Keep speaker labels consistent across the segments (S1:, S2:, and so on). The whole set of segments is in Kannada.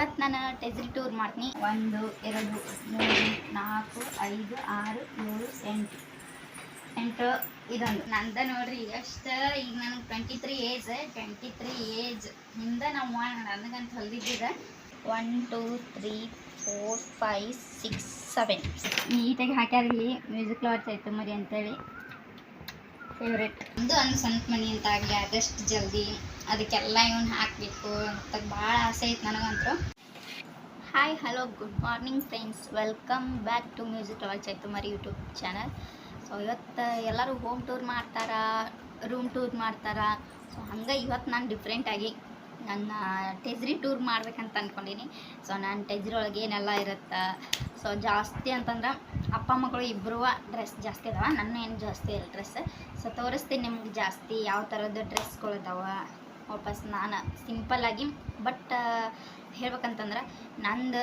S1: ಇವತ್ತು ನಾನು ಟೆಜ್ರಿ ಟೂರ್ ಮಾಡ್ತೀನಿ. ಒಂದು, ಎರಡು, ಮೂರು, ನಾಲ್ಕು, ಐದು, ಆರು, ಏಳು, ಎಂಟು. ಎಂಟು ಇದೊಂದು. ನಂದ ನೋಡ್ರಿ, ಎಷ್ಟು? ಈಗ ನನಗೆ twenty three age twenty three age ಹಿಂದೆ ನಾವು ನನಗಂತ ಹೊಲ್ದಿದ್ದಿದೆ one two three four five six seven ನೀಟಾಗಿ ಹಾಕ್ಯಾರ ಇಲ್ಲಿ ಮ್ಯೂಸಿಕ್ ಲಾಡ್ಸ್ ಆಯ್ತು ಮರಿ ಅಂತೇಳಿ. ಫೇವ್ರೇಟ್ ಇದು ಒಂದು ಸ್ವಂತ ಮನಿ ಅಂತ ಆಗಲಿ, ಆದಷ್ಟು ಜಲ್ದಿ. ಅದಕ್ಕೆಲ್ಲ ಇವನ್ ಹಾಕಬೇಕು ಅಂತ ಭಾಳ ಆಸೆ ಐತೆ ನನಗಂತೂ hi hello good morning friends welcome back to music travel Chaitumari YouTube channel so ಇವತ್ತು ಎಲ್ಲರೂ ಹೋಮ್ ಟೂರ್ ಮಾಡ್ತಾರ ರೂಮ್ ಟೂರ್ ಮಾಡ್ತಾರ? ಸೊ ಹಂಗೆ ಇವತ್ತು ನಾನು ಡಿಫ್ರೆಂಟಾಗಿ ನನ್ನ ಟೆಜ್ರಿ ಟೂರ್ ಮಾಡ್ಬೇಕಂತ ಅಂದ್ಕೊಂಡೀನಿ ಸೊ ನಾನು ಟೆಜ್ರಿ ಒಳಗೆ ಏನೆಲ್ಲ ಇರುತ್ತೆ? ಸೊ ಜಾಸ್ತಿ ಅಂತಂದ್ರೆ ಅಪ್ಪ ಮಕ್ಕಳು ಇಬ್ಬರು ಡ್ರೆಸ್ ಜಾಸ್ತಿ ಅದಾವ, ನನ್ನ ಏನು ಜಾಸ್ತಿ ಇಲ್ಲ ಡ್ರೆಸ್ ಸೊ ತೋರಿಸ್ತೀನಿ ನಿಮ್ಗೆ ಜಾಸ್ತಿ ಯಾವ ಥರದ್ದು ಡ್ರೆಸ್ಗಳು ಅದಾವ. ವಾಪಸ್ ನಾನು ಸಿಂಪಲ್ಲಾಗಿ ಬಟ್ ಹೇಳ್ಬೇಕಂತಂದ್ರೆ ನಂದು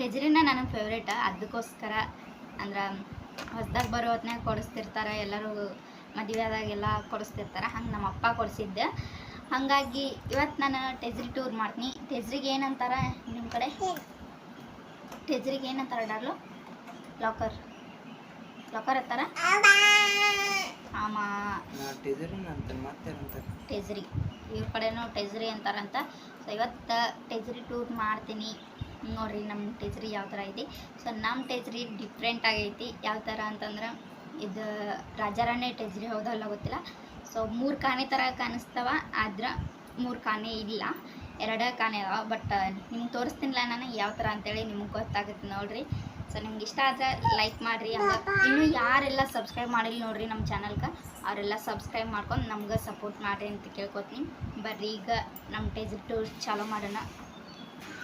S1: ಟೆಜರಿನ ನನಗೆ ಫೇವ್ರೇಟ ಅದಕ್ಕೋಸ್ಕರ ಅಂದ್ರೆ ಹೊಸ್ದಾಗ ಬರೋ ಹೊತ್ನಾಗ ಕೊಡಿಸ್ತಿರ್ತಾರೆ ಎಲ್ಲರೂ ಮದುವೆ ಆದಾಗೆಲ್ಲ ಕೊಡಿಸ್ತಿರ್ತಾರೆ ಹಂಗೆ ನಮ್ಮ ಅಪ್ಪ ಕೊಡಿಸಿದ್ದೆ. ಹಾಗಾಗಿ ಇವತ್ತು ನಾನು ಟೆಜ್ರಿ ಟೂರ್ ಮಾಡ್ತೀನಿ. ಟೆಜ್ರಿಗೆ ಏನಂತಾರೆ ನಿಮ್ಮ ಕಡೆ? ಟೆಜ್ರಿಗೆ ಏನಂತಾರೆ ಡಾರ್ಲು? Locker locker ಅತ್ತಾರ ಆಮಾ.
S2: ಅಂತ ಮತ್ತೆ ಅಂತಾರೆ
S1: ಟೆಜ್ರಿ ಇವ್ರ ಕಡೆನೂ ಟೆಜ್ರಿ ಅಂತಾರಂತ. ಸೊ ಇವತ್ತು ಟೆಜ್ರಿ ಟೂರ್ ಮಾಡ್ತೀನಿ. ನೋಡ್ರಿ ನಮ್ಮ ಟೆಜ್ರಿ ಯಾವ ಥರ ಐತಿ. ಸೊ ನಮ್ಮ ಟೆಜ್ರಿ ಡಿಫ್ರೆಂಟ್ ಆಗೈತಿ. ಯಾವ ಥರ ಅಂತಂದ್ರೆ, ಇದು ರಾಜಾರಾಣಿ ಟೆಜ್ರಿ ಹೌದಲ್ಲ ಗೊತ್ತಿಲ್ಲ. ಸೊ ಮೂರು ಕಾಣೆ ಥರ ಕಾಣಿಸ್ತಾವ. ಆದ್ರೆ ಮೂರು ಕಾಣೆ ಇಲ್ಲ. ಎರಡೇ ಕಾಣೆ ಅದಾವ. ಬಟ್ ನಿಮ್ಗೆ ತೋರಿಸ್ತೀನಿಲ್ಲ ನಾನು ಯಾವ ಥರ ಅಂತೇಳಿ ನಿಮ್ಗೆ ಗೊತ್ತಾಗುತ್ತೆ ನೋಡ್ರಿ. ಸೊ, ನಿಮ್ಗೆ ಇಷ್ಟ ಆದರೆ ಲೈಕ್ ಮಾಡಿರಿ ಹಂಗೆ ಇನ್ನೂ ಯಾರೆಲ್ಲ ಸಬ್ಸ್ಕ್ರೈಬ್ ಮಾಡಿಲ್ಲ ನೋಡಿರಿ ನಮ್ಮ ಚಾನಲ್ಗೆ ಅವರೆಲ್ಲ ಸಬ್ಸ್ಕ್ರೈಬ್ ಮಾಡ್ಕೊಂಡು ನಮ್ಗೆ ಸಪೋರ್ಟ್ ಮಾಡಿರಿ ಅಂತ ಕೇಳ್ಕೊತೀನಿ. ಬರ್ರಿ, ಈಗ ನಮ್ಮ ಟೆಜ್ರಿ ಟೂರ್ ಚಾಲೋ ಮಾಡೋಣ.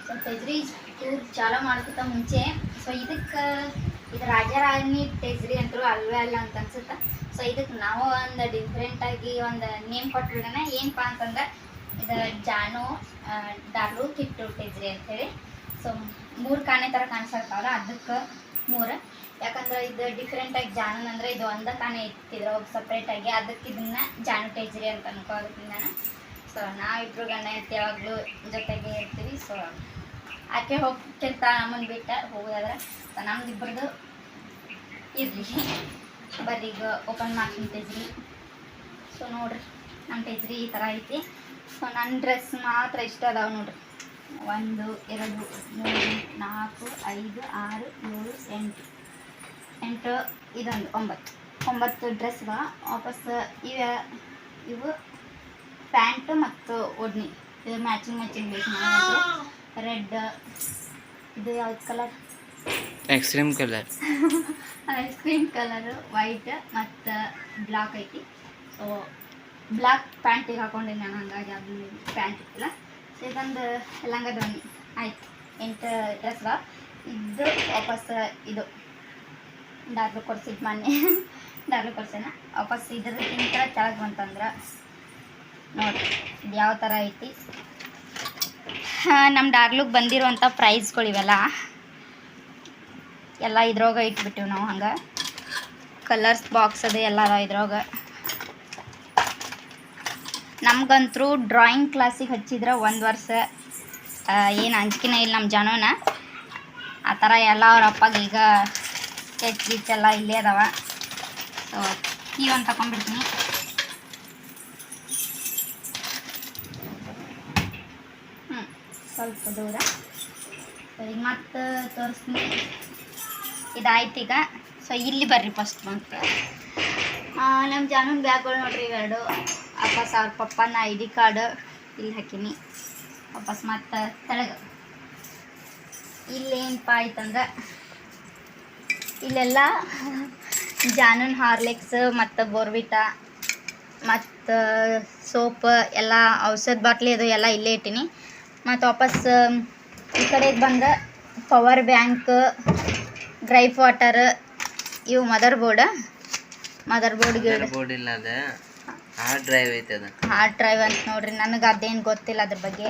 S1: ಸೊ ಟೆಜ್ರಿ ಟೂರ್ ಚಾಲೋ ಮಾಡ್ಕೊತ ಮುಂಚೆ ಸೊ ಇದಕ್ಕೆ, ಇದು ರಾಜಾರಾಣಿ ಟೇಜ್ರಿ ಅಂತೂ ಅಲ್ವೇ ಅಲ್ಲ ಅಂತ ಅನ್ಸುತ್ತೆ? ಸೊ ಇದಕ್ಕೆ ನಾವು ಒಂದು ಡಿಫ್ರೆಂಟಾಗಿ ಒಂದು ನೇಮ್ ಕೊಟ್ಟಿರೋಣ ಏನಪ್ಪ ಅಂತಂದ್ರೆ, ಇದು ಜಾನು ಡಾಲು ಕಿಟ್ಟು ಟೇಜ್ರಿ ಅಂತೇಳಿ ಸೊ ಮೂರು ಕಾಣೆ ಥರ ಕಾಣಿಸ್ತಾವಲ್ಲ ಅದಕ್ಕೆ ಮೂರು. ಯಾಕಂದ್ರೆ ಇದು ಡಿಫ್ರೆಂಟಾಗಿ ಜಾನನ್ ಅಂದ್ರೆ ಇದು ಒಂದ ಕಾಣೆ ಇಟ್ಟಿದ್ರು ಸಪ್ರೇಟ್ ಸಪ್ರೇಟಾಗಿ ಅದಕ್ಕೆ ಇದನ್ನ ಜಾನು ಟೇಜ್ರಿ ಅಂತ ಅನ್ಕೋದ್ರಿಂದ ಸೊ ನಾವಿಬ್ರು ಗಂಡ ಹೆಂಡತಿ ಯಾವಾಗಲೂ ಜೊತೆಗೆ ಇರ್ತೀವಿ. ಸೊ ಆಕೆ ಹೋಗ್ತಿರ್ತ ನಮ್ಮನ್ನು ಬಿಟ್ಟ ಹೋಗೋದಾದ್ರೆ. ಸೊ ನಮ್ದು ಇಬ್ಬರದು ಇರಲಿ. ಬರೀಗ ಓಪನ್ ಮಾಡ್ತೀನಿ ಟೇಜ್ರಿ ಸೊ ನೋಡ್ರಿ. ನಮ್ಮ ಟೇಜ್ರಿ ಈ ಥರ ಐತಿ. ಸೊ ನನ್ನ ಡ್ರೆಸ್ ಮಾತ್ರ ಇಷ್ಟ ಅದಾವೆ ನೋಡ್ರಿ. ಒಂದು ಎರಡು ಮೂರು ನಾಲ್ಕು ಐದು ಆರು ಏಳು ಎಂಟು. ಎಂಟು ಇದೊಂದು ಒಂಬತ್ತು. ಒಂಬತ್ತು ಡ್ರೆಸ್ಗಳ ವಾಪಸ್ ಇವ. ಇವು ಪ್ಯಾಂಟು ಮತ್ತು ಒಡ್ನಿ ಇದು ಮ್ಯಾಚಿಂಗ್ ಮ್ಯಾಚಿಂಗ್ ಬೇಕು ರೆಡ್ ಇದು ಯಾವ್ದು colour?
S2: Extreme colour
S1: ice cream colour white ಮತ್ತು ಬ್ಲಾಕ್ ಐತಿ. ಸೊ ಬ್ಲಾಕ್ ಪ್ಯಾಂಟಿಗೆ ಹಾಕೊಂಡಿನಿ ನಾನು ಹಂಗಾಗಿ ಅದು ಪ್ಯಾಂಟ್ ಇತ್ತಿಲ್ಲ. ಇದೊಂದು ಲಂಗ ಧೋನಿ ಆಯ್ತು, ಎಂಟು ಬಾ ಇದು ವಾಪಸ್ ಇದು. ಡಾರ್ಲು ಕೊಡ್ಸಿದ್ದು ಮೊನ್ನೆ. ಡಾರ್ಲು ಕೊಡ್ಸೇನ ವಾಪಸ್ ಇಂಥ ಕೆಳಗೆ ಬಂತಂದ್ರೆ ನೋಡಿ, ಇದು ಯಾವ ಥರ ಐತಿ. ನಮ್ಮ ಡಾರ್ಲುಗೆ ಬಂದಿರುವಂಥ ಪ್ರೈಸ್ಗಳು ಇವೆಲ್ಲ. ಎಲ್ಲ ಇದ್ರೊಳಗೆ ಇಟ್ಬಿಟ್ಟಿವಿ ನಾವು ಹಂಗೆ. ಕಲರ್ಸ್ ಬಾಕ್ಸ್ ಅದು ಎಲ್ಲ ಇದ್ರೊಳಗೆ. ನಮ್ಗಂತರೂ ಡ್ರಾಯಿಂಗ್ ಕ್ಲಾಸಿಗೆ ಹಚ್ಚಿದ್ರೆ ಒಂದು ವರ್ಷ ಏನು ಅಂಜಿಕೆನೇ ಇಲ್ಲ ನಮ್ಮ ಜನನ ಆ ಥರ ಎಲ್ಲ ಅವ್ರ ಅಪ್ಪಾಗ ಈಗ ಸ್ಕೆಚ್ ಗಿಚ್ ಎಲ್ಲ ಇಲ್ಲೇ ಅದಾವ. ಸೊ ಕೀ ಒಂದು ತಗೊಂಡ್ಬಿಡ್ತೀನಿ. ಹ್ಞೂ ಸ್ವಲ್ಪ ದೂರ. ಸೊ ಈಗ ಮತ್ತೆ ತೋರಿಸ್ತೀನಿ. ಇದಾಯ್ತು ಈಗ. ಸೊ ಇಲ್ಲಿ ಬರ್ರಿ ಫಸ್ಟ್ ಮಂತ್ ನಮ್ಮ ಜಾನೂನ್ ಬ್ಯಾಗ್ಗಳು ನೋಡ್ರಿ ಇವೆರಡು. ವಾಪಸ್ ಅವ್ರ ಪಪ್ಪನ ಐ ಡಿ ಕಾರ್ಡ್ ಇಲ್ಲಿ ಹಾಕೀನಿ. ವಾಪಸ್ ಮತ್ತೆ ತೆಳಗೆ. ಇಲ್ಲೇನಪ್ಪ ಆಯ್ತಂದ್ರೆ ಇಲ್ಲೆಲ್ಲ ಜಾನೂನ್ ಹಾರ್ಲಿಕ್ಸ್ ಮತ್ತು ಬೋರ್ವಿಟಾ ಮತ್ತು ಸೋಪ್ ಎಲ್ಲ ಔಷಧ ಬಾಟ್ಲಿ ಅದು ಎಲ್ಲ ಇಲ್ಲೇ ಇಟ್ಟೀನಿ. ಮತ್ತು ವಾಪಸ್ ಈ ಕಡೆಗೆ ಬಂದ ಪವರ್ ಬ್ಯಾಂಕ್, ಡ್ರೈ ವಾಟರ್ ಇವು motherboard motherboard
S2: board ಇಲ್ಲ ಅದ ಹಾರ್ಡ್ ಡ್ರೈವ್ ಐತೆ ಅದು.
S1: ಹಾರ್ಡ್ ಡ್ರೈವ್ ಅಂತ ನೋಡ್ರಿ, ನನಗೆ ಅದೇನು ಗೊತ್ತಿಲ್ಲ ಅದ್ರ ಬಗ್ಗೆ.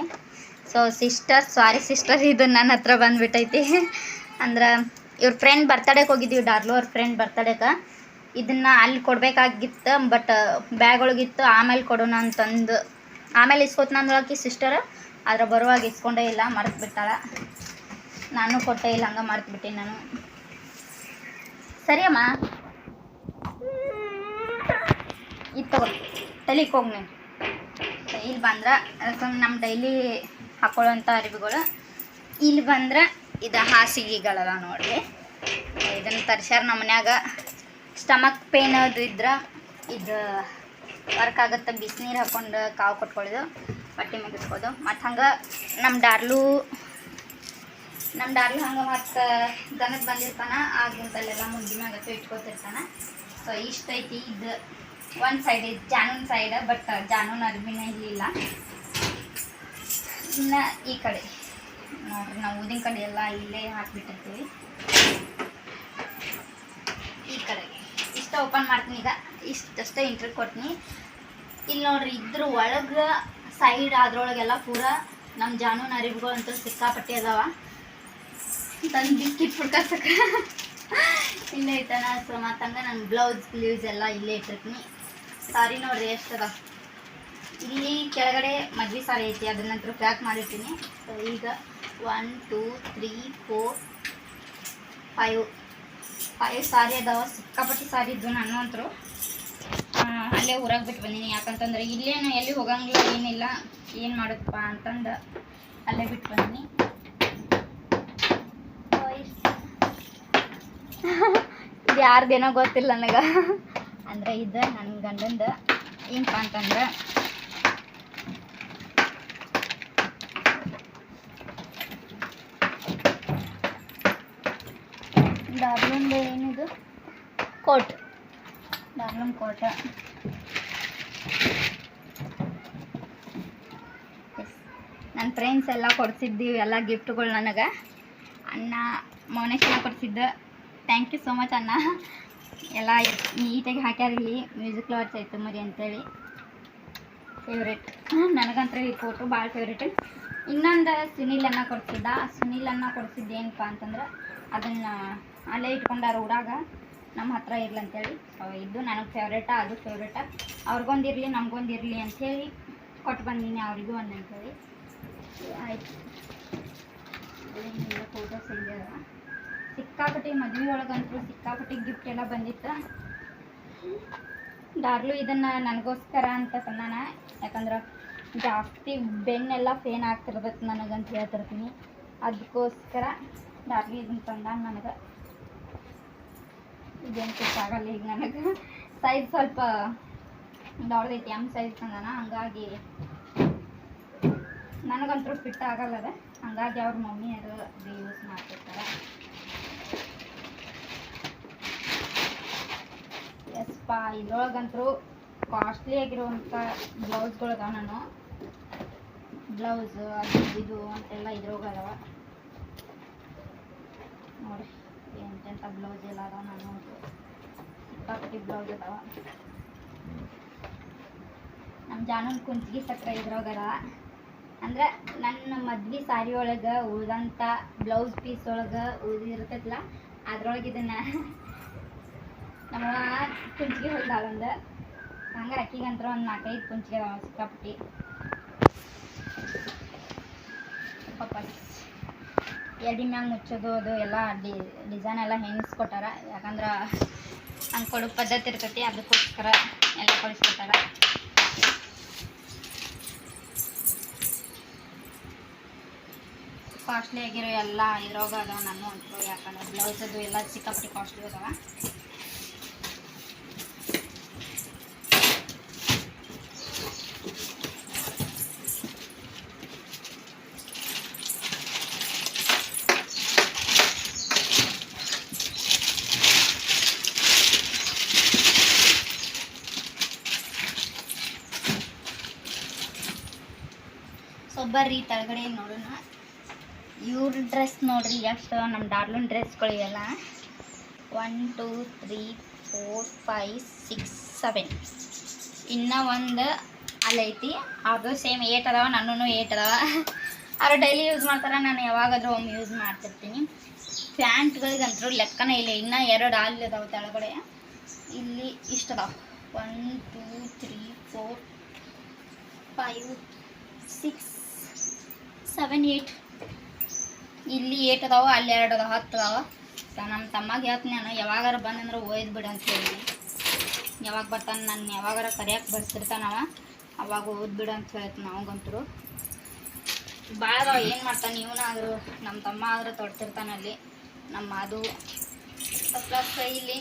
S1: ಸೊ ಸಿಸ್ಟರ್ ಸಾರಿ ಸಿಸ್ಟರ್ ಇದು ನನ್ನ ಹತ್ರ ಬಂದ್ಬಿಟ್ಟೈತಿ ಅಂದ್ರೆ, ಇವ್ರ ಫ್ರೆಂಡ್ ಬರ್ತಡೇಗೆ ಹೋಗಿದ್ದೀವಿ ಡಾರ್ಲು ಅವ್ರ ಫ್ರೆಂಡ್ ಬರ್ತಡೇಗೆ. ಇದನ್ನ ಅಲ್ಲಿ ಕೊಡಬೇಕಾಗಿತ್ತು ಬಟ್ ಬ್ಯಾಗ್ ಒಳಗಿತ್ತು ಆಮೇಲೆ ಕೊಡೋಣ ಅಂತಂದು. ಆಮೇಲೆ ಇಸ್ಕೊತ್ನ ಅಂದ್ರಕಿ ಸಿಸ್ಟರ್ ಆದ್ರೆ ಬರುವಾಗ ಇಸ್ಕೊಂಡೇ ಇಲ್ಲ ಮರೆತು ಬಿಟ್ಟಾಳ ನಾನು ಕೊಟ್ಟೇ ಇಲ್ಲ, ಹಂಗೆ ಮರೆತು ನಾನು. ಸರಿ ಅಮ್ಮ ಇದು ತಗೋ ತಲೆಗೆ ಹೋಗಿ ನೀನು ಇಲ್ಲಿ ಬಂದ್ರೆ ನಮ್ಮ ಡೈಲಿ ಹಾಕೊಳ್ಳೋಂಥ ಅರಿವಿಗಳು. ಇಲ್ಲಿ ಬಂದ್ರೆ ಇದು ಹಾಸಿಗೆಗಳಲ್ಲ ನೋಡಿರಿ. ಇದನ್ನು ತರ್ಸ್ಯಾರ ನಮ್ಮ ಮನ್ಯಾಗ. ಸ್ಟಮಕ್ ಪೇನ್ ಅದು ಇದ್ರೆ ಇದು ವರ್ಕ್ ಆಗುತ್ತೆ, ಬಿಸಿನೀರು ಹಾಕೊಂಡು ಕಾವು ಕೊಟ್ಕೊಳ್ಳೋದು ಬಟ್ಟೆ ಮುಗಿಸ್ಬೋದು ಮತ್ತು ಹಂಗೆ ನಮ್ಮ ಡಾರ್ಲು ನಮ್ಮ ಡಾರ್ಲು ಹಂಗೆ ಮತ್ತು ದನಕ್ಕೆ ಬಂದಿರ್ತಾನೆ, ಆಗಿಂತಲ್ಲೆಲ್ಲ ಮುಗ್ಗಿ ಮ್ಯಾಗ ಇಟ್ಕೊತಿರ್ತಾನೆ ಸೊ ಇಷ್ಟೈತಿ ಇದು. ಒಂದು ಸೈಡ್ ಇದು ಜಾನೂನ್ ಸೈಡ್ ಬಟ್ ಜಾನೂನ್ ಅರ್ಬಿನ ಇಲ್ಲಿಲ್ಲ ಇನ್ನು ಈ ಕಡೆ ನೋಡ್ರಿ ನಾವು ಊದಿನ ಕಡೆ ಎಲ್ಲ ಇಲ್ಲೇ ಹಾಕಿಬಿಟ್ಟಿರ್ತೀವಿ ಈ ಕಡೆ ಇಷ್ಟ ಓಪನ್ ಮಾಡ್ತೀನಿ ಈಗ ಇಷ್ಟಷ್ಟೇ ಇಂಟ್ರಿ ಕೊಡ್ತೀನಿ ಇಲ್ಲಿ ನೋಡ್ರಿ ಇದ್ರ ಒಳಗೆ ಸೈಡ್ ಅದ್ರೊಳಗೆಲ್ಲ ಪೂರ ನಮ್ಮ ಜಾನೂನ್ ಅರಿವುಗಳು ಸಿಕ್ಕಾಪಟ್ಟೆ ಅದಾವ ತಂದು ಬಿಸ್ಕಿಟ್ ಹುಡ್ಕಸಕ ಇಲ್ಲೇ ಇಟ್ಟಾನ ಸೊ ಮತ್ತಂಗ ನನ್ನ ಬ್ಲೌಸ್ ಗ್ಲೀವ್ಸ್ ಎಲ್ಲ ಇಲ್ಲೇ ಇಟ್ಟಿರ್ತೀನಿ ಸಾರಿ ನೋಡ್ರಿ, ಎಷ್ಟದ? ಇಲ್ಲಿ ಕೆಳಗಡೆ ಮದ್ವೆ ಸಾರಿ ಐತಿ, ಅದನ್ನ ನಂತರ ಪ್ಯಾಕ್ ಮಾಡಿರ್ತೀನಿ. ಈಗ one two three four five five sari ಅದಾವ, ಸಿಕ್ಕಾಪಟ್ಟಿ ಸಾರಿ ಇದ್ದು ನಾನು ಅಂತರು ಅಲ್ಲೇ ಊರಾಗ ಬಿಟ್ಟು ಬಂದೀನಿ, ಯಾಕಂತಂದ್ರೆ ಇಲ್ಲೇನು ಎಲ್ಲಿ ಹೋಗಂಗಿಲ್ಲ, ಏನಿಲ್ಲ, ಏನು ಮಾಡುತ್ತಪ್ಪ ಅಂತಂದು ಅಲ್ಲೇ ಬಿಟ್ಟು ಬಂದೀನಿ. ಇದು ಯಾರ್ದೇನೋ ಗೊತ್ತಿಲ್ಲ ನನಗೆ. ಅಂದ್ರೆ ಇದು ನನ್ನ ಗಂಡಂದು ಏನಪ್ಪ ಅಂತಂದ್ರೆ ಡಾರ್ಲೂಮ್ದು ಏನಿದು ಕೋಟ್. ಡಾರ್ಲಿಂಗ್ ಕೋಟ. ನನ್ನ ಫ್ರೆಂಡ್ಸ್ ಎಲ್ಲ ಕೊಡ್ಸಿದ್ದೀವಿ ಎಲ್ಲ ಗಿಫ್ಟ್ಗಳು ನನಗೆ. ಅಣ್ಣ ಮೌನೇಶ್ವರ ಕೊಡ್ಸಿದ್ದ. ಥ್ಯಾಂಕ್ ಯು ಸೋ ಮಚ್ ಅಣ್ಣ. ಎಲ್ಲ ನೀಟಾಗಿ ಹಾಕ್ಯಾರ ಇಲ್ಲಿ ಮ್ಯೂಸಿಕ್ ಲವರ್ಸ್ ಆಯ್ತು ಮರಿ ಅಂತೇಳಿ. ಫೇವ್ರೇಟ್ ನನಗಂತೂ ಈ ಫೋಟೋ ಭಾಳ ಫೇವ್ರೇಟ್ ಇನ್ನೊಂದು ಸುನಿಲ್ ಅನ್ನ ಕೊಡ್ಸಿದ್ದ. ಸುನಿಲ್ ಅನ್ನ ಕೊಡ್ಸಿದ್ದು ಏನಪ್ಪ ಅಂತಂದ್ರೆ ಅದನ್ನು ಅಲ್ಲೇ ಇಟ್ಕೊಂಡಾರ ಊರಾಗ. ನಮ್ಮ ಹತ್ರ ಇರ್ಲಿ ಅಂತೇಳಿ. ಸೊ ಇದು ನನಗೆ ಫೇವ್ರೇಟ ಅದು ಫೇವ್ರೇಟ ಅವ್ರಿಗೊಂದಿರಲಿ ನಮಗೊಂದಿರಲಿ ಅಂಥೇಳಿ ಕೊಟ್ಟು ಬಂದೀನಿ ಅವರಿಗೂ ಒಂದು ಅಂತೇಳಿ. ಆಯ್ತು. ಫೋಟೋಸ್ ಇದೆ ಸಿಕ್ಕಾಪಟ್ಟಿ ಮದುವೆ ಒಳಗಂತೂ ಸಿಕ್ಕಾಪಟ್ಟೆ ಗಿಫ್ಟ್ ಎಲ್ಲ ಬಂದಿತ್ತು. ಡಾರ್ಲು ಇದನ್ನ ನನಗೋಸ್ಕರ ಅಂತ ತಂದಾನ ಯಾಕಂದ್ರೆ ಜಾಸ್ತಿ ಬೆನ್ನೆಲ್ಲ ಫೇನ್ ಆಗ್ತಿರ್ಬೇಕು ನನಗಂತ ಹೇಳ್ತಿರ್ತೀನಿ. ಅದಕ್ಕೋಸ್ಕರ ಡಾರ್ಲು ಇದನ್ನ ತಂದಾನ ನನಗೆ. ಇದೇನು ಆಗಲ್ಲ ಈಗ ನನಗೆ. ಸೈಜ್ ಸ್ವಲ್ಪ ದೊಡ್ಡದೈತಿ ಎಂ ಸೈಜ್ ತಂದಾನ ಹಂಗಾಗಿ ನನಗಂತೂ ಫಿಟ್ ಆಗಲ್ಲ ಅದ ಹಂಗಾಗಿ ಅವ್ರ ಮಮ್ಮಿ ಅದು ಯೂಸ್ ಮಾಡ್ತಿರ್ತಾರೆ. ಎಸ್ಪಾ, ಇದ್ರೊಳಗಂತೂ ಕಾಸ್ಟ್ಲಿ ಆಗಿರುವಂಥ ಅದಾವ ನಾನು. ಬ್ಲೌಸ್, ಅದು, ಇದು ಅಂತೆಲ್ಲ ಇದ್ರೊಳಗೆ ಅದಾವ. ನೋಡಿ ಎಂತೆಂಥ ಬ್ಲೌಸ್ ಎಲ್ಲ ಅದಾವ ನಾನು ಸಿಕ್ಕಾಪಟ್ಟಿ ಬ್ಲೌಸ್ ಅದಾವ. ನಮ್ಮ ಜಾನನ್ ಕುಂಚಿಗೆ ಸಕ್ಕರೆ ಇದ್ರೊಳಗದ ಅಂದ್ರೆ ನನ್ನ ಮದ್ವೆ ಸಾರಿ ಒಳಗೆ ಉಳ್ದಂಥ ಬ್ಲೌಸ್ ಪೀಸ್ ಒಳಗೆ ಉಳಿದಿರ್ತೈತಲ್ಲ ಅದ್ರೊಳಗೆ ಇದನ್ನ ನಮ್ಮ ಕುಂಚಿಗೆ ಹೊಲ್ದಾಳ ಹಂಗೆ ಅಕ್ಕಿಗಂತ್ರ ಒಂದು ನಾಲ್ಕೈದು ಕುಂಚಿಗೆ ಸಿಕ್ಕಾಪಟ್ಟಿ. ಎಡಿ ಮ್ಯಾಗ ಮುಚ್ಚೋದು, ಅದು ಎಲ್ಲ ಡಿ, ಡಿಸೈನ್ ಎಲ್ಲ ಹೆಣಿಸ್ಕೊಟ್ಟಾರ ಯಾಕಂದ್ರೆ ಹಂಗೆ ಕೊಡೋ ಪದ್ಧತಿ ಇರ್ತೈತಿ ಅದಕ್ಕೋಸ್ಕರ ಎಲ್ಲ ಕಳಿಸ್ಕೊಟ್ಟಾರ. ಕಾಸ್ಟ್ಲಿ ಆಗಿರೋ ಎಲ್ಲ ಇದ್ರಾಗ ಅದಾವ ನಾನು ಅಂತ ಯಾಕಂದ್ರೆ ಬ್ಲೌಸದು ಎಲ್ಲ ಸಿಕ್ಕಾಪಟ್ಟಿ ಕಾಸ್ಟ್ಲಿ ಅದಾವ ಸೊ ಬರ್ರಿ ತಳಗಡೆ ನೋಡೋಣ. ಇವ್ರ ಡ್ರೆಸ್ ನೋಡ್ರಿ, ಎಷ್ಟು ನಮ್ಮ ಡಾರ್ಲೂನ್ ಡ್ರೆಸ್ಗಳಿವೆಲ್ಲ one two three four five six seven ಇನ್ನೂ ಒಂದು ಅಲ್ಲೈತಿ ಅದು ಸೇಮ್ ಏಟ್ ಅದಾವ ನನ್ನೂ ಏಟ್ ಅದಾವ. ಅವ್ರು ಡೈಲಿ ಯೂಸ್ ಮಾಡ್ತಾರೆ, ನಾನು ಯಾವಾಗಾದ್ರೂ ಒಮ್ಮೆ ಯೂಸ್ ಮಾಡ್ತಿರ್ತೀನಿ. ಪ್ಯಾಂಟ್ಗಳಿಗಂತೂ ಲೆಕ್ಕನೇ ಇಲ್ಲ, ಇನ್ನೂ ಎರಡು ಹಾಲು ಅದಾವ ಕೆಳಗಡೆ ಇಲ್ಲಿ ಇಷ್ಟು ಅದಾವ. One two three four five six seven eight ಇಲ್ಲಿ ಏಟ್ ಅದಾವ, ಅಲ್ಲಿ ಎರಡು ಅದಾವ, ಹತ್ತು ಅದಾವ. ನಮ್ಮ ತಮ್ಮಗೆ ಹೇಳ್ತೀನಿ ನಾನು, ಯಾವಾಗಾರ ಬಂದಂದ್ರೆ ಓಯ್ದು ಬಿಡು ಅಂತ ಹೇಳಿ. ಯಾವಾಗ ಬರ್ತಾನೆ ನಾನು ಯಾವಾಗಾರ ಕರೆಯಕ್ಕೆ ಬರ್ತಿರ್ತಾನವ ಅವಾಗ ಓದ್ಬಿಡು ಅಂತ ಹೇಳ್ತೀನಿ ನಾವಂತರು ಭಾಳ ಅದಾವ, ಏನು ಮಾಡ್ತಾನೆ ಇವನಾದರೂ ನಮ್ಮ ತಮ್ಮ ಆದ್ರೆ ತೊಡ್ತಿರ್ತಾನೆ ಅಲ್ಲಿ. ನಮ್ಮ ಅದು. ಪ್ಲಸ್ ಇಲ್ಲಿ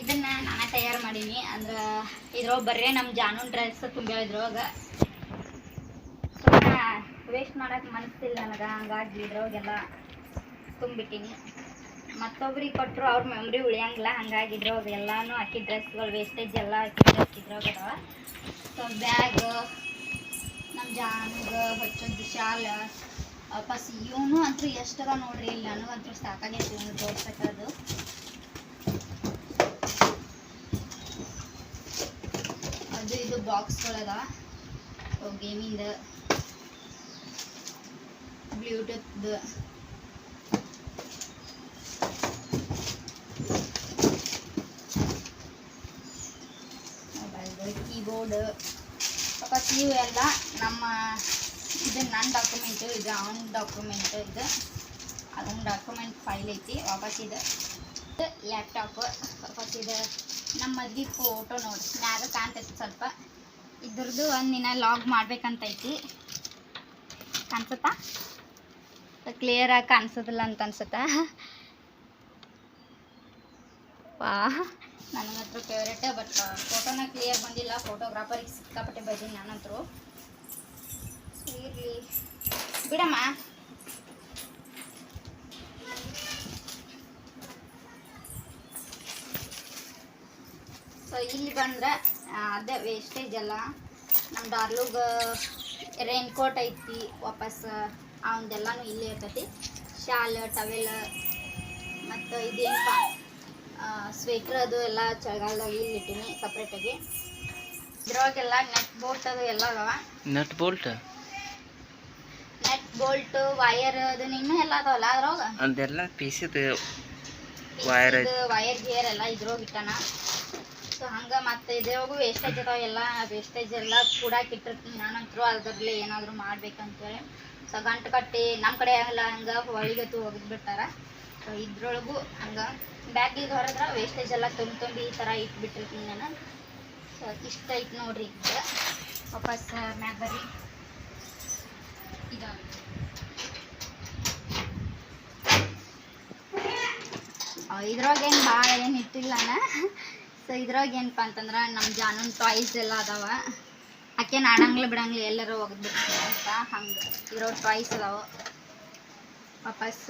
S1: ಇದನ್ನು ನಾನೇ ತಯಾರು ಮಾಡೀನಿ. ಅಂದ್ರೆ ಇದ್ರೊಳಗೆ ಬರ್ರೆ ನಮ್ಮ ಜಾನೂನ್ ಡ್ರೆಸ್ ತುಂಬ್ಯಾವ ಇದ್ರೊಳಗ. ವೇಸ್ಟ್ ಮಾಡಕ್ಕೆ ಮನಸ್ಸಿಲ್ಲ ನನಗೆ. ಹಂಗಾಗಿ ಇದ್ರೊಳಗೆಲ್ಲ ತುಂಬಿಟ್ಟಿನಿ. ಮತ್ತೊಬ್ರಿಗೆ ಕೊಟ್ಟರು ಅವ್ರ ಮೆಮ್ರಿ ಉಳಿಯಂಗಿಲ್ಲ. ಹಂಗಾಗಿ ಇದ್ರೊಳಗೆ ಎಲ್ಲಾನು ಹಾಕಿ ಡ್ರೆಸ್ಗಳು ವೇಸ್ಟೇಜ್ ಎಲ್ಲ ಹಾಕಿ ಡ್ರೆಸ್ ಇದ್ರೊಳಗೆ ಅದಾವ. ಸೊ ಬ್ಯಾಗ್ ನಮ್ಮ ಜಾನ್ಗೆ, ಹಚ್ಚೋದು ಶಾಲ, ವಾಪಸ್ ಇವನು ಅಂತೂ ಎಷ್ಟದ ನೋಡ್ರಿ, ಇಲ್ಲಿ ನನಗಂತೂ ಸಾಕಾಗೈತಿ ಇವನು ತೋರ್ಸಕ್ಕದು. ಅದು ಇದು ಬಾಕ್ಸ್ಗಳದ ಗೇಮಿಂದ ಮೊಬೈಲ್ ಕೀಬೋರ್ಡ್ ವಾಪಸ್ ಇವು ಎಲ್ಲ ನಮ್ಮ ಇದು ನನ್ನ ಡಾಕ್ಯುಮೆಂಟು ಇದು ಅವನ ಡಾಕ್ಯುಮೆಂಟ್ ಇದು ಅದೊಂದು ಡಾಕ್ಯುಮೆಂಟ್ ಫೈಲ್ ಐತಿ, ವಾಪಸ್ ಇದು. ಲ್ಯಾಪ್ಟಾಪ್ ವಾಪಸ್ ಇದು. ನಮ್ಮ ಮದ್ವೆ ಫೋಟೋ ನೋಡಿ ಮ್ಯಾಗ ಕಾಣ್ತೈತಿ ಸ್ವಲ್ಪ. ಇದ್ರದ್ದು ಒಂದು ದಿನ ಲಾಗ್ ಮಾಡ್ಬೇಕಂತೈತಿ. ಕಾಣಿಸುತ್ತಾ? ಕ್ಲಿಯರಾಗಿ ಕಾಣಿಸೋದಿಲ್ಲ ಅಂತ ಅನ್ಸುತ್ತಾ? ವಾ ನನಗಂತೂ ಫೇವ್ರೇಟೇ ಬಟ್ ಫೋಟೋನ ಕ್ಲಿಯರ್ ಬಂದಿಲ್ಲ. ಫೋಟೋಗ್ರಾಫರಿಗೆ ಸಿಕ್ಕಾಪಟ್ಟೆ ಬೈದೀನಿ ನಾನಂತರೂ ಇರಲಿ. ಬಿಡಮ್ಮ. ಸೊ ಇಲ್ಲಿ ಬಂದ್ರೆ ಅದೇ ವೇಸ್ಟೇಜ್ ಅಲ್ಲ. ನಮ್ಮ ಡಾರ್ಲೂಗ ರೈನ್ ಕೋಟ್ ಐತಿ, ವಾಪಸ್ ಅವಂದೆಲ್ಲನೂ ಇಲ್ಲೇ ಇರ್ತೈತಿ. ಶಾಲ್ ಟವೆಲ್ ಮತ್ತು ಇದೇನಪ್ಪ ಸ್ವೆಟ್ರ್ ಅದು ಎಲ್ಲ ಚಳಿಗಾಲದಾಗ ಇಲ್ಲಿ ಇಟ್ಟೀನಿ ಸಪ್ರೇಟಾಗಿ ಇದ್ರೊಳಗೆಲ್ಲ ನೆಟ್ ಬೋಲ್ಟ್ ಅದು ಎಲ್ಲ ಅದಾವ.
S2: Net bolt
S1: net bolt wire ಅದು ಇನ್ನೂ ಎಲ್ಲ ಅದಾವಲ್ಲ ಅದ್ರೊಳಗೆ?
S2: ಅದೆಲ್ಲ ಪೀಸಿದ ವೈರ್ ವೈರ್
S1: ಗೇರ್ ಗಿಯರ್ ಎಲ್ಲ ಇದ್ರೊಳಗೆ ಇಟ್ಟಾನ. ಸೊ ಹಂಗೆ ಮತ್ತೆ ಇದ್ರೊಳಗು ವೇಸ್ಟೇಜ್ ಅದಾವ ಎಲ್ಲ. ವೇಸ್ಟೇಜ್ ಎಲ್ಲ ಕೂಡಾಕಿಟ್ಟಿರ್ತೀನಿ ನಾನಂತರೂ ಅದರಲ್ಲಿ ಏನಾದರೂ ಮಾಡ್ಬೇಕಂತೇಳಿ. ಸೊ ಗಂಟು ಕಟ್ಟಿ ನಮ್ಮ ಕಡೆ ಎಲ್ಲ ಹಂಗೆ ಹೊಳಿಗತ್ತು ಬಿಟ್ಟಾರ. ಸೊ ಇದ್ರೊಳಗೂ ಹಂಗೆ ಬ್ಯಾಗಿಗೆ ಹೊರದ್ರೆ ವೇಸ್ಟೇಜ್ ಎಲ್ಲ ತುಂಬಿ ತುಂಬಿ ಈ ಥರ ಇಟ್ಬಿಟ್ಟಿರ್ತೀನಿ ನಾನು. ಸೊ ಇಷ್ಟ ಐತೆ ನೋಡ್ರಿ ಈಗ. ವಾಪಸ್ ಮ್ಯಾಗ ಬರ್ರಿ. ಇದು. ಇದ್ರೊಳಗೆ ಏನು ಭಾಳ ಏನು ಇಟ್ಟಿಲ್ಲ ಸೊ ಇದ್ರೊಳಗೆ ಏನಪ್ಪ ಅಂತಂದ್ರೆ ನಮ್ಮ ಜಾನೂನ್ ಟಾಯ್ಸ್ ಎಲ್ಲ ಅದಾವ. ಆಕೇನು ನಾಡಂಗ್ಲಿ ಬಿಡಂಗ್ಲಿ ಎಲ್ಲರೂ ಒಗ್ದ್ಬಿಡ್ತಾರೆ ಅಂತ ಹಂಗೆ ಇರೋ ಟಾಯ್ಸ್ ಅದಾವ. ವಾಪಸ್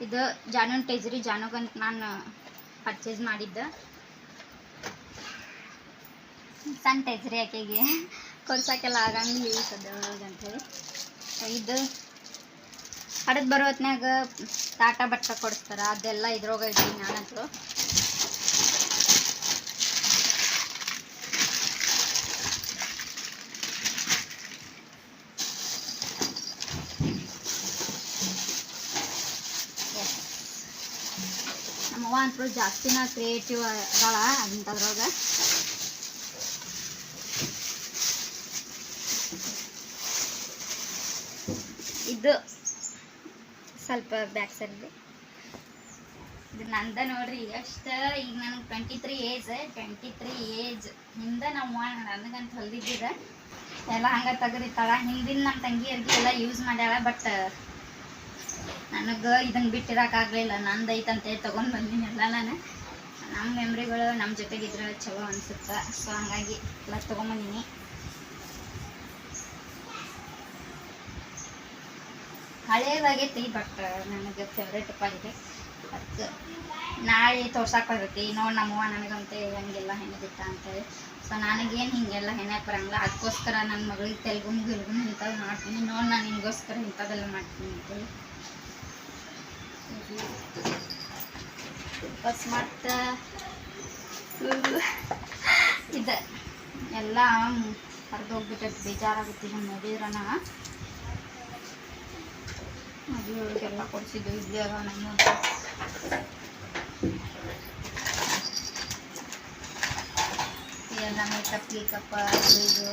S1: ಇದು ಜಾನೂನ್ ಟೇಜ್ರಿ ಜಾನುಗಂತ ನಾನು ಪರ್ಚೇಸ್ ಮಾಡಿದ್ದೆ. ಸಣ್ಣ ಟೇಜ್ರಿ ಆಕೆಗೆ. ಕೊಡ್ಸೋಕ್ಕೆಲ್ಲ ಆಗಂಗಿಲ್ಲ ಅಂತೇಳಿ. ಇದು ಹಡದ್ ಬರೋ ಹೊತ್ನಾಗ ಟಾಟಾ ಬಟ್ಟೆ ಕೊಡಿಸ್ತಾರ. ಅದೆಲ್ಲ ಇದ್ರೋಗ ಇದ್ದೀನಿ ನಾನಂತೂ ನಮ್ಮವ್ವ ಅಂತೂ ಜಾಸ್ತಿನ ಕ್ರಿಯೇಟಿವ್ ಅದಾಳ ಅಂತದ್ರೊಳಗೆ ಇದು ಸ್ವಲ್ಪ ಬ್ಯಾಕ್ ಸೈಡ್ ಇದು ನಂದ ನೋಡ್ರಿ, ಎಷ್ಟು ಈಗ ನನಗೆ twenty three age twenty three age ಹಿಂದ ನಮ್ಮ ನನಗಂತ ಹೊಲ್ದಿದ್ದಿದೆ. ಎಲ್ಲ ಹಂಗೆ ತೆಗೆದಿತ್ತಾಳ. ಹಿಂದಿನ ನಮ್ಮ ತಂಗಿಯರಿಗೆ ಎಲ್ಲ ಯೂಸ್ ಮಾಡ್ಯಾಳ ಬಟ್ ನನಗೆ ಇದನ್ನು ಬಿಟ್ಟಿರೋಕ್ಕಾಗಲಿಲ್ಲ ನಂದು ಐತಂತೆ ತೊಗೊಂಡು ಬಂದೀನಿ ಎಲ್ಲ ನಾನು ನಮ್ಮ ಮೆಮ್ರಿಗಳು ನಮ್ಮ ಜೊತೆಗಿದ್ರೆ ಚಲೋ ಅನಿಸುತ್ತೆ ಸೊ ಹಂಗಾಗಿ ಎಲ್ಲ ತೊಗೊಂಬಂದೀನಿ ಹಳೇದಾಗೈತಿ ಬಟ್ ನನಗೆ ಫೇವ್ರೇಟ್ ಆಗಿದೆ ಅದಕ್ಕೆ ನಾಳೆ ತೋರ್ಸಕ್ಕೆ ಬರ್ತೈತಿ ನೋಡಿ ನಮ್ಮವ್ವ ನನಗಂತೆ ಹಂಗೆಲ್ಲ ಹೆಣದಿತ್ತ ಅಂತೇಳಿ ಸೊ ನನಗೇನು ಹಿಂಗೆಲ್ಲ ಹೆಣಕ್ಕೆ ಬರಂಗಿಲ್ಲ ಅದಕ್ಕೋಸ್ಕರ ನನ್ನ ಮಗಳಿಗೆ ತೆಲುಗು ಗಿಲ್ಗು ಇಂಥದ್ದು ಮಾಡ್ತೀನಿ, ನೋಡಿ ನಾನು ನಿನಗೋಸ್ಕರ ಇಂಥದ್ದೆಲ್ಲ ಮಾಡ್ತೀನಿ ಅಂತೇಳಿ ಬಸ್ ಮತ್ತು ಇದು. ಎಲ್ಲ ಹರಿದೋಗ್ಬಿಟ್ಟೈತೆ, ಬೇಜಾರಾಗುತ್ತೆ ಹಿಂಗೆ ನೋಡಿದ್ರನ ಮದುವೆಯವ್ರಿಗೆಲ್ಲ ಕೊಡಿಸಿದ್ದು ಇಲ್ಲೇ ಅದ ನಮ್ಮ ಎಲ್ಲ ಮೇಕಪ್ ಗೀಕಪ್ ಅದು ಇದು.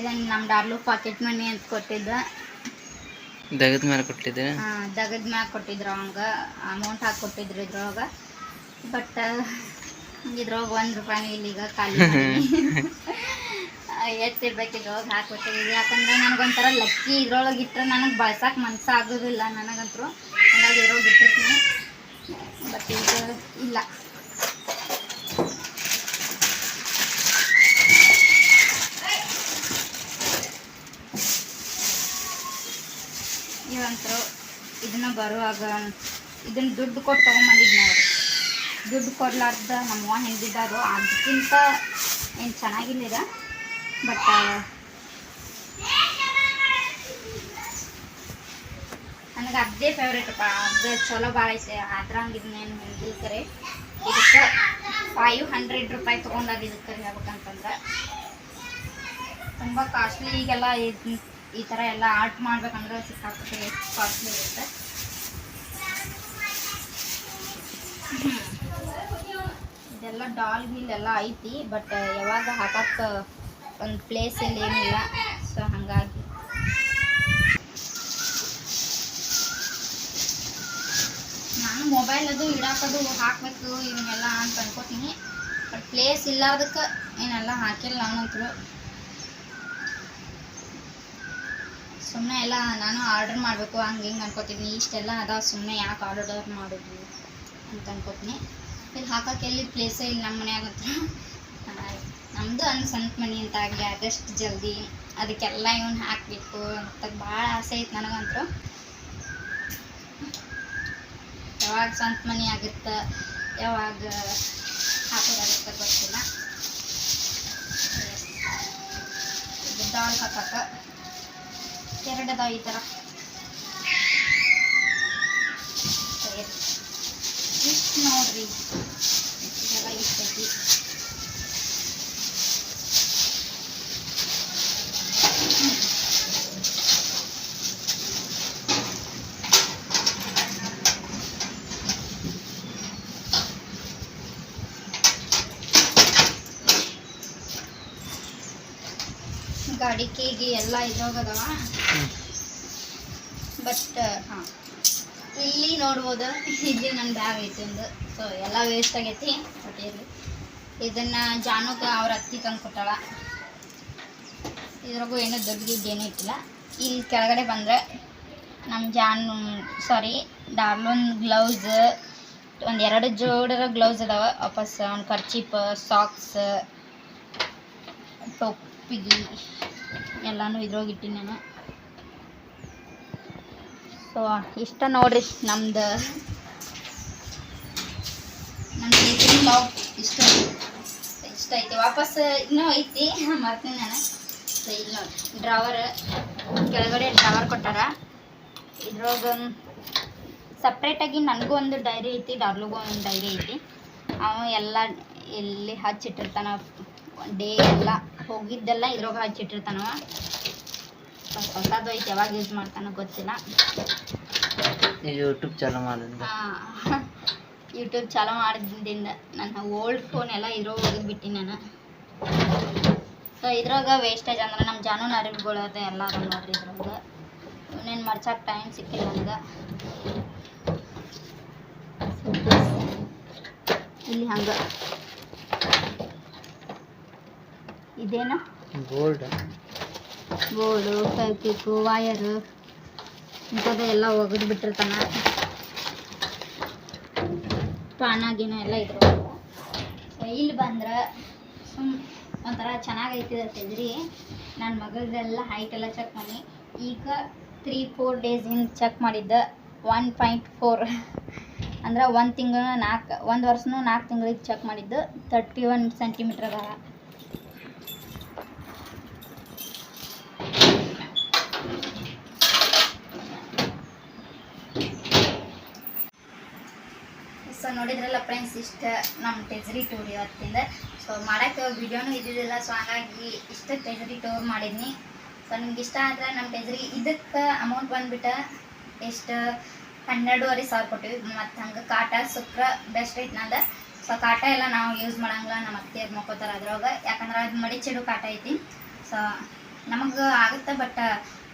S1: ಇದನ್ನು ನಮ್ಮ ಡಾರ್ಲು ಪಾಕೆಟ್ ಮನಿ ಅಂತ ಕೊಟ್ಟಿದ್ದ.
S2: ದಗದ ಮೇಲೆ ಕೊಟ್ಟಿದ್ದೆ
S1: ದಗದ ಮ್ಯಾಗ ಕೊಟ್ಟಿದ್ರು ಅವಂಗ. ಅಮೌಂಟ್ ಹಾಕಿ ಕೊಟ್ಟಿದ್ರು ಇದ್ರೊಳಗೆ. ಬಟ್ ಇದ್ರೊಳಗೆ ಒಂದು ರೂಪಾಯಿ ಇಲ್ಲಿಗ ಖಾಲಿ ಎತ್ತಿರ್ಬೇಕು ಇದ್ರೊಳಗೆ ಹಾಕ್ಬಿಟ್ಟಿದ್ವಿ ಯಾಕಂದ್ರೆ ನನಗೊಂಥರ ಲಕ್ಕಿ ಇದ್ರೊಳಗೆ ಇಟ್ಟರೆ ನನಗೆ ಬಳಸಕ್ಕೆ ಮನ್ಸು ಆಗೋದಿಲ್ಲ ನನಗಂತೂ ಹಂಗಾಗಿ ಇದ್ರೊಳಗೆ ಇಟ್ಟಿರ್ತೀನಿ. ಬಟ್ ಈಗ ಇಲ್ಲ. ಇವಂತರು ಇದನ್ನ ಬರುವಾಗ ಇದನ್ನ ದುಡ್ಡು ಕೊಟ್ಟು ತೊಗೊಂಬಂದಿದ್ದು ನಾವು. ದುಡ್ಡು ಕೊಡ್ಲಾರ್ದ ನಮ್ಮವ್ವ ಹೆಂಗಿದ್ದಾರೋ ಅದಕ್ಕಿಂತ ಏನು ಚೆನ್ನಾಗಿಲ್ಲ ಬಟ್ ನನಗೆ ಅದೇ ಫೇವ್ರೇಟಪ್ಪ ಅದೇ ಚಲೋ ಭಾಳ ಐತೆ. ಅದ್ರಂಗೆ ಇದನ್ನೇನು ಹಿಂದಿಲ್ ಕರೆ ಇದಕ್ಕೆ ಫೈವ್ ಹಂಡ್ರೆಡ್ ರೂಪಾಯಿ ತೊಗೊಂಡಾಗ ಇದಕ್ಕೆ ಹೇಳ್ಬೇಕಂತಂದ್ರೆ. ತುಂಬ ಕಾಸ್ಟ್ಲಿ ಈಗೆಲ್ಲ ಇದ್- ಈ ಥರ ಎಲ್ಲ ಆರ್ಟ್ ಮಾಡ್ಬೇಕಂದ್ರೆ ಸಿಕ್ಕಾಪಟ್ಟೆ ಕಾಸ್ಟ್ಲಿ ಇರುತ್ತೆ. ಇದೆಲ್ಲ ಡಾಲ್ ಗೀಲ್ ಎಲ್ಲ ಐತಿ ಬಟ್ ಯಾವಾಗ ಹಾಕಕ್ಕೆ ಒಂದು ಪ್ಲೇಸ್ ಇಲ್ಲಿ ಏನಿಲ್ಲ. ಸೊ ಹಾಗಾಗಿ. ನಾನು ಮೊಬೈಲ್ ಅದು ಇಡಾಕದು, ಹಾಕಬೇಕು ಇವನ್ನೆಲ್ಲ ಅಂತ ಅನ್ಕೋತೀನಿ. ಬಟ್ ಪ್ಲೇಸ್ ಇಲ್ಲಾರ್ದಕ್ಕೆ ಏನೆಲ್ಲ ಹಾಕಿಲ್ಲ ನಾನಂತೂ. ಸುಮ್ಮನೆ ಎಲ್ಲ ನಾನು ಆರ್ಡರ್ ಮಾಡಬೇಕು, ಹಂಗೆ ಹಿಂಗೆ ಅನ್ಕೋತೀನಿ, ಇಷ್ಟೆಲ್ಲ ಅದ ಸುಮ್ಮನೆ ಯಾಕೆ ಆರ್ಡರ್ ಮಾಡೋದು ಅಂತ ಅನ್ಕೋತೀನಿ. ಇಲ್ಲಿ ಹಾಕಕ್ಕೆ ಎಲ್ಲಿ ಪ್ಲೇಸೇ ಇಲ್ಲ ನಮ್ಮ ಮನೆಯಾಗ ನಮ್ಮದು ಅನ್ನ ಸ್ವಂತ ಮನೆ ಅಂತ ಆಗಲಿ, ಆದಷ್ಟು ಜಲ್ದಿ ಅದಕ್ಕೆಲ್ಲ ಇವನ್ ಹಾಕಬೇಕು ಅಂತ ಭಾಳ ಆಸೆ ಐತೆ ನನಗಂತೂ ಯಾವಾಗ ಸ್ವಂತ ಮನೆ ಆಗುತ್ತೆ, ಯಾವಾಗ ಹಾಕೋದಾಗುತ್ತೆ ಗೊತ್ತಿಲ್ಲ. ಇದು ಡಾಲ್ ಹಾಕಕ್ಕೆ ಎರಡು ಅದಾವ ಈ ಇಷ್ಟು ನೋಡ್ರಿ. ಇದೆಲ್ಲ ಇಷ್ಟೈತಿ. ಗಾಡಿ ಕೇಗಿ ಎಲ್ಲ ಇದ್ರೋಗದವ. ಬಟ್ ಹಾಂ. ಇಲ್ಲಿ ನೋಡ್ಬೋದು. ಇಲ್ಲಿ ನನ್ನ ಬ್ಯಾಗ್ ಐತಿ ಒಂದು. ಸೊ ಎಲ್ಲ ವೇಸ್ಟ್ ಆಗೈತಿ. ಇರಲಿ ಇದನ್ನ ಜಾನುಕ ಅವ್ರ ಅತ್ತಿ ತಂದು ಕೊಟ್ಟಾಳ. ಇದ್ರಾಗೂ ಏನೂ ದೊಡ್ಡ ಏನೂ ಇಟ್ಟಿಲ್ಲ. ಇಲ್ಲಿ ಕೆಳಗಡೆ ಬಂದರೆ ನಮ್ಮ ಜಾನು ಸಾರಿ ಡಾರ್ಲೋನ್ ಗ್ಲೌಸ್ ಒಂದು ಎರಡು ಜೋಡರ ಗ್ಲೌಸ್ ಅದಾವ. ವಾಪಸ್ ಒಂದು ಕರ್ಚಿಪ್ ಸಾಕ್ಸ್ ಟೊಪ್ಪಿಗೆ ಎಲ್ಲನೂ ಇದ್ರೋಗಿಟ್ಟಿನಿ ನಾನು. ಸೊ ಇಷ್ಟ ನೋಡ್ರಿ ನಮ್ದು. ನಮ್ಮ ಇಷ್ಟ ಇಷ್ಟ ಐತಿ. ವಾಪಸ್ ಇನ್ನೂ ಐತಿ. ಮರ್ತೀನಿ ನಾನು. ಸೊ ಇಲ್ಲಿ ನೋಡಿ ಡ್ರಾವರ್ ಕೆಳಗಡೆ ಡ್ರಾವರ್ ಕೊಟ್ಟಾರ. ಇದ್ರೊಳಗೆ ಸಪ್ರೇಟಾಗಿ ನನಗೂ ಒಂದು ಡೈರಿ ಐತಿ, ಡಾರ್ಲುಗೂ ಒಂದು ಡೈರಿ ಐತಿ. ಅವ ಎಲ್ಲ ಎಲ್ಲಿ ಹಚ್ಚಿಟ್ಟಿರ್ತಾನ ಡೇ ಎಲ್ಲ ಹೋಗಿದ್ದೆಲ್ಲ ಇದ್ರೊಳಗೆ ಹಚ್ಚಿಟ್ಟಿರ್ತಾನವ. ಹೊಸದು ಐತೆ ಯಾವಾಗ ಯೂಸ್ ಮಾಡ್ತಾನೋ ಗೊತ್ತಿಲ್ಲ.
S2: ಯೂಟ್ಯೂಬ್ ಚಾಲು ಮಾಡಿದ್ದ
S1: ಯೂಟ್ಯೂಬ್ ಚಾಲೂ ಮಾಡಿದಿಂದ ನನ್ನ ಓಲ್ಡ್ ಫೋನ್ ಎಲ್ಲ ಇದ್ರೊಳಗೆ ಬಿಟ್ಟಿ ನಾನು. ಸೊ ಇದ್ರಾಗ ವೇಸ್ಟೇಜ್ ಅಂದ್ರೆ ನಮ್ಮ ಜಾನು ಅರಿವುಗಳು ಅದ ಎಲ್ಲ ಅದ ನೋಡ್ರಿ ಇದ್ರಾಗ ಇವನೇನು ಮರ್ಚಕ್ಕೆ ಟೈಮ್ ಸಿಕ್ಕಿಲ್ಲ ನನಗೆ. ಇಲ್ಲಿ ಹಂಗೆ. ಇದೇನು?
S2: ಗೋಲ್ಡ್
S1: ಬೋರ್ಡು ಫೈಕಿಕ್ಕು ವಾಯರು, ಇಂಥದ್ದು ಎಲ್ಲ ಒಗೆದು ಬಿಟ್ಟಿರ್ತಾನೆ. ಪಾನ ಎಲ್ಲ ಇದ್ರು. ಇಲ್ಲಿ ಬಂದ್ರೆ ಸುಮ್ ಒಂಥರ ಚೆನ್ನಾಗೈತಿ ತೆಗ್ರಿ ನನ್ನ ಮಗಳದೆಲ್ಲ ಹೈಟ್ ಎಲ್ಲ ಚೆಕ್ ಮಾಡಿ. ಈಗ ತ್ರೀ ಫೋರ್ ಡೇಸ್ ಹಿಂದೆ ಚೆಕ್ ಮಾಡಿದ್ದೆ ಒನ್ ಪಾಯಿಂಟ್ ಫೋರ್ ಅಂದ್ರೆ ಒಂದು ತಿಂಗಳು ನಾಲ್ಕು ಒಂದು ವರ್ಷನೂ ನಾಲ್ಕು ತಿಂಗಳಿಗೆ ಚೆಕ್ ಮಾಡಿದ್ದು ತರ್ಟಿ ಒನ್ ಸೆಂಟಿಮೀಟ್ರ್ ಅದ ಸೊ ನೋಡಿದ್ರಲ್ಲ ಫ್ರೆಂಡ್ಸ್ ಇಷ್ಟ ನಮ್ಮ ಟೆಜರಿ ಟೂರ್ ಇವತ್ತಿಂದ. ಸೊ ಮಾಡೋಕ್ಕೆ ವಿಡಿಯೋನು ಇದ್ದಿದ್ದಿಲ್ಲ. ಸೊ ಹಾಗಾಗಿ ಇಷ್ಟ ಟೆಜರಿ ಟೂರ್ ಮಾಡಿದ್ನಿ. ಸೊ ನಿಮ್ಗೆ ಇಷ್ಟ ಆದರೆ ನಮ್ಮ ಟೆಜರಿ ಇದಕ್ಕೆ ಅಮೌಂಟ್ ಬಂದುಬಿಟ್ಟು ಎಷ್ಟು? ಹನ್ನೆರಡೂವರೆ ಸಾವಿರ ಕೊಟ್ಟಿವಿ. ಮತ್ತು ಹಂಗೆ ಕಾಟ, ಸುಕ್ರ ಬೆಸ್ಟ್ ಐತೆ ನಂದು. ಸೊ ಕಾಟ ಎಲ್ಲ ನಾವು ಯೂಸ್ ಮಾಡಂಗಿಲ್ಲ. ನಮ್ಮ ಅತ್ತೆ ಮಕ್ಕೋತಾರೆ ಅದ್ರೊಳಗೆ ಯಾಕಂದ್ರೆ ಅದು ಮಡಿಚಿಡು ಕಾಟ ಐತಿ. ಸೊ ನಮಗೆ ಆಗುತ್ತೆ ಬಟ್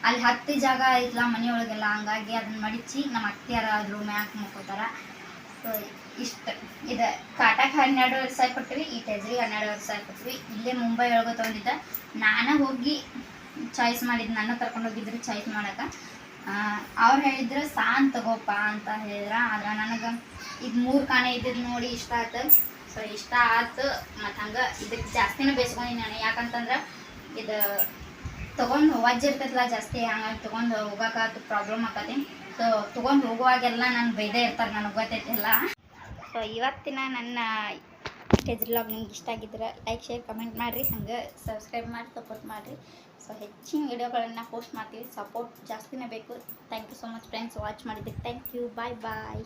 S1: ಅಲ್ಲಿ ಹತ್ತಿ ಜಾಗ ಐತಲ್ಲ ಮನೆಯೊಳಗೆಲ್ಲ. ಹಂಗಾಗಿ ಅದನ್ನ ಮಡಿಚಿ ನಮ್ಮ ಅತ್ತಿಯಾರ ಅದ್ರ ಮ್ಯಾಕ್ ಮುಕ್ಕೋತಾರ. ಇಷ್ಟ ಇದು ಕಾಟಕ್ಕೆ ಹನ್ನೆರಡು ವರ್ಷ ಕೊಟ್ಟಿವಿ ಈ ಟೆಜ್ರಿಗೆ ಹನ್ನೆರಡು ವರ್ಷ ಕೊಟ್ಟಿವಿ ಇಲ್ಲೇ ಮುಂಬೈ ಒಳಗೆ ತೊಗೊಂಡಿದ್ದ. ನಾನು ಹೋಗಿ ಚಾಯ್ಸ್ ಮಾಡಿದ್ದು ನನ್ನ ಕರ್ಕೊಂಡು ಹೋಗಿದ್ರು ಚಾಯ್ಸ್ ಮಾಡೋಕೆ. ಅವ್ರು ಹೇಳಿದ್ರು, ಸಾನ್ ತಗೋಪ್ಪ ಅಂತ ಹೇಳಿದ್ರ. ಆದ್ರೆ ನನಗೆ ಇದು ಮೂರು ಕಾಣೆ ಇದ್ದಿದ್ದು ನೋಡಿ ಇಷ್ಟ ಆಯ್ತು ಸೊ ಇಷ್ಟ ಆಯ್ತು ಮತ್ತು ಹಂಗೆ ಇದಕ್ಕೆ ಜಾಸ್ತಿನೂ ಬೇಯಿಸ್ಕೊಂಡಿನಿ ನಾನು. ಯಾಕಂತಂದ್ರೆ ಇದು ತೊಗೊಂಡು ವಜ್ಜ ಇರ್ತೈತಲ್ಲ ಜಾಸ್ತಿ ಹಂಗಾಗಿ ತೊಗೊಂಡು ಹೋಗೋಕೆ ಪ್ರಾಬ್ಲಮ್ ಆಕತಿ. ಸೊ ತೊಗೊಂಡು ಹೋಗುವಾಗೆಲ್ಲ ನಾನು ಬೈದೇ ಇರ್ತಾರೆ, ನನಗೆ ಗೊತ್ತೈತಿ ಎಲ್ಲ. ಸೊ ಇವತ್ತಿನ ನನ್ನ ಲಾಗ್ ನಿಮ್ಗೆ ಇಷ್ಟ ಆಗಿದ್ರೆ ಲೈಕ್ ಶೇರ್ ಕಮೆಂಟ್ ಮಾಡಿರಿ. ಹಂಗೆ ಸಬ್ಸ್ಕ್ರೈಬ್ ಮಾಡಿ ಸಪೋರ್ಟ್ ಮಾಡಿರಿ. ಸೊ ಹೆಚ್ಚಿನ ವಿಡಿಯೋಗಳನ್ನು ಪೋಸ್ಟ್ ಮಾಡ್ತೀವಿ. ಸಪೋರ್ಟ್ ಜಾಸ್ತಿನೇ ಬೇಕು. Thank you so much friends watch ಮಾಡಿದ್ದಕ್ಕೆ ಥ್ಯಾಂಕ್ ಯು ಬಾಯ್ ಬಾಯ್